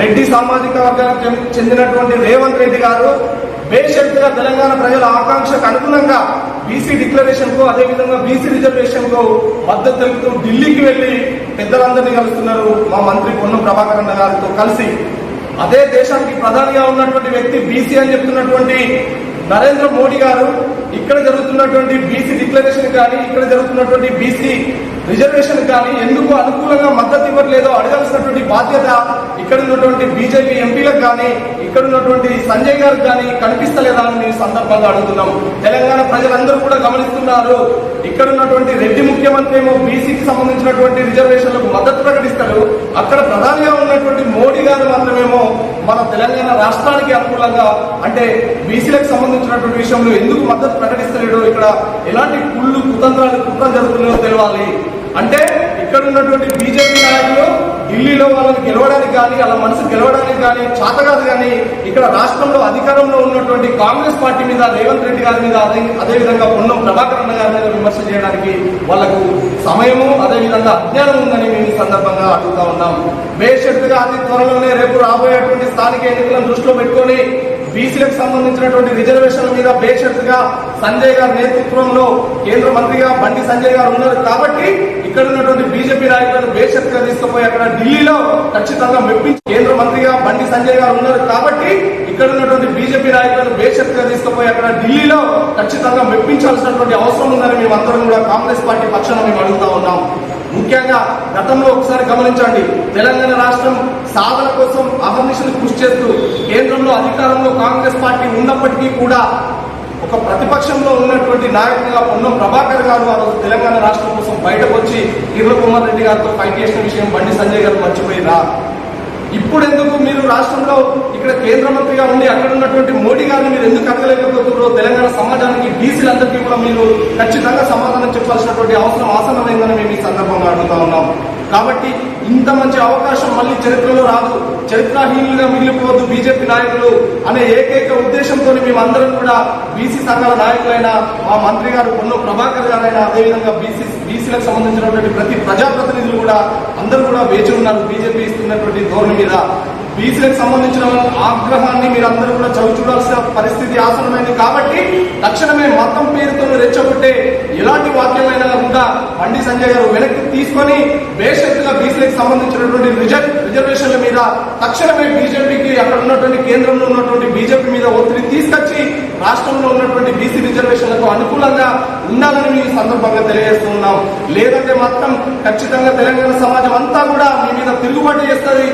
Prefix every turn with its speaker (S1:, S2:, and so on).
S1: రెడ్డి సామాజిక వర్గానికి చెంది- చెందినటువంటి రేవంత్ రెడ్డి గారు బేషరతుగా తెలంగాణ ప్రజల ఆకాంక్షకు అనుగుణంగా బీసీ డిక్లరేషన్కు అదేవిధంగా బీసీ రిజర్వేషన్కు మద్దతు తెలుపుతూ ఢిల్లీకి వెళ్ళి పెద్దలందరినీ కలుస్తున్నారు మా మంత్రి పొన్నం ప్రభాకర్ గారితో కలిసి. అదే దేశానికి ప్రధానిగా ఉన్నటువంటి వ్యక్తి బీసీ అని చెప్తున్నటువంటి నరేంద్ర మోడీ గారు ఇక్కడ జరుగుతున్నటువంటి బీసీ డిక్లరేషన్ కానీ ఇక్కడ జరుగుతున్నటువంటి బీసీ రిజర్వేషన్ కానీ ఎందుకు అనుకూలంగా మద్దతు ఇవ్వట్లేదో అడగాల్సినటువంటి బాధ్యత ఇక్కడ ఉన్నటువంటి బీజేపీ ఎంపీలకు కానీ ఇక్కడ ఉన్నటువంటి సంజయ్ గారికి కానీ కనిపిస్తలేదా అని ఈ సందర్భంగా అడుగుతున్నాం. తెలంగాణ ప్రజలందరూ కూడా గమనిస్తున్నారు. ఇక్కడ ఉన్నటువంటి రెడ్డి ముఖ్యమంత్రి ఏమో బీసీకి సంబంధించినటువంటి రిజర్వేషన్లకు మద్దతు ప్రకటిస్తారు అక్కడ ప్రధానిగా ఉన్నటువంటి మోడీ గారు మాత్రమేమో మన తెలంగాణ రాష్ట్రానికి అనుకూలంగా అంటే బీసీలకు సంబంధించినటువంటి విషయంలో ఎందుకు మద్దతు ప్రకటిస్తలేడు? ఇక్కడ ఎలాంటి కుళ్ళు కుతంత్రాలు కుట్ర జరుగుతున్నాయో తెలియాలి అంటే ఇక్కడ ఉన్నటువంటి బీజేపీ నాయకులు ఢిల్లీలో వాళ్ళని గెలవడానికి కానీ వాళ్ళ మనసు గెలవడానికి కానీ చేత కాదు కానీ ఇక్కడ రాష్ట్రంలో అధికారంలో ఉన్నటువంటి కాంగ్రెస్ పార్టీ మీద రేవంత్ రెడ్డి గారి మీద అదే అదేవిధంగా పొన్నం ప్రభాకర్ అన్న గారి మీద విమర్శ చేయడానికి వాళ్ళకు సమయము అదేవిధంగా అజ్ఞానం ఉందని మేము ఈ సందర్భంగా అడుగుతా ఉన్నాం. బేషరతుగా అతి త్వరలోనే రేపు రాబోయేటువంటి స్థానిక ఎన్నికలను దృష్టిలో పెట్టుకొని బీసీలకు సంబంధించినటువంటి రిజర్వేషన్ల మీద బేషరతుగా సంజయ్ గారి నేతృత్వంలో కేంద్ర మంత్రిగా బండి సంజయ్ గారు ఉన్నారు. కాబట్టి ఇక్కడ ఉన్నటువంటి బీజేపీ నాయకులను బేషరతుగా తీసుకుపోయి అక్కడ ఢిల్లీలో ఖచ్చితంగా మెప్పించి కేంద్ర మంత్రిగా బండి సంజయ్ గారు ఉన్నారు. కాబట్టి ఇక్కడ ఉన్నటువంటి బీజేపీ నాయకులను బేషరతుగా తీసుకుపోయి అక్కడ ఢిల్లీలో ఖచ్చితంగా మెప్పించాల్సినటువంటి అవసరం ఉందని మేమందరం కూడా కాంగ్రెస్ పార్టీ పక్షాన మేము అడుగుతా ఉన్నాం. ముఖ్యంగా గతంలో ఒకసారి గమనించండి. తెలంగాణ రాష్ట్రం సాధన కోసం అహర్నిశలు కృషి చేస్తూ కేంద్రంలో అధికారంలో కాంగ్రెస్ పార్టీ ఉన్నప్పటికీ కూడా ఒక ప్రతిపక్షంలో ఉన్నటువంటి నాయకుడిగా పొన్నం ప్రభాకర్ గారు ఆ రోజు తెలంగాణ రాష్ట్రం కోసం బయటకు వచ్చి కిరణ్ కుమార్ రెడ్డి గారితో ఫైట్ చేసిన విషయం బండి సంజయ్ గారు మర్చిపోయిరా? ఇప్పుడు ఎందుకు మీరు రాష్ట్రంలో ఇక్కడ కేంద్ర మంత్రిగా ఉండి అక్కడ ఉన్నటువంటి మోడీ గారిని మీరు ఎందుకు అడగలేకపోతున్నారో తెలంగాణ సమాజానికి బీసీలందరికీ కూడా మీరు ఖచ్చితంగా సమాధానం చెప్పాల్సినటువంటి అవసరం ఆసనమైందని మేము ఈ సందర్భంగా అడుగుతా ఉన్నాం. కాబట్టి ఇంత మంచి అవకాశం మళ్ళీ చరిత్రలో రాదు. చరిత్రహీనులుగా మిగిలిపోవద్దు బీజేపీ నాయకులు అనే ఏకైక ఉద్దేశంతో మేమందరం కూడా బీసీ సంఘాల నాయకులైన మా మంత్రి గారు పొన్ను ప్రభాకర్ గారైనా అదేవిధంగా బీసీ బీసీలకు సంబంధించినటువంటి ప్రతి ప్రజాప్రతినిధులు కూడా అందరూ కూడా వేచి ఉన్నారు బీజేపీ ఇస్తున్నటువంటి ధోరణి మీద. బీసీలకు సంబంధించిన ఆగ్రహాన్ని మీరు అందరూ కూడా చవి చూడాల్సిన పరిస్థితి ఆసనమైంది కాబట్టి తక్షణమే మతం పేరుతో రెచ్చగొట్టే ఎలాంటి వాక్యమైనా కూడా బండి సంజయ్ గారు వెనక్కి తీసుకొని బేషత్తుగా బీసీలకు సంబంధించినటువంటి రిజర్వ్ రిజర్వేషన్ల మీద తక్షణమే బీజేపీకి అక్కడ ఉన్నటువంటి కేంద్రంలో ఉన్నటువంటి బీజేపీ మీద ఒత్తిడి తీసుకొచ్చి రాష్ట్రంలో ఉన్నటువంటి బీసీ రిజర్వేషన్లకు అనుకూలంగా ఉండాలని మేము ఈ సందర్భంగా తెలియజేస్తున్నాం లేదంటే మాత్రం ఖచ్చితంగా తెలంగాణ సమాజం అంతా కూడా మీ మీద తిరుగుబాటు చేస్తుంది.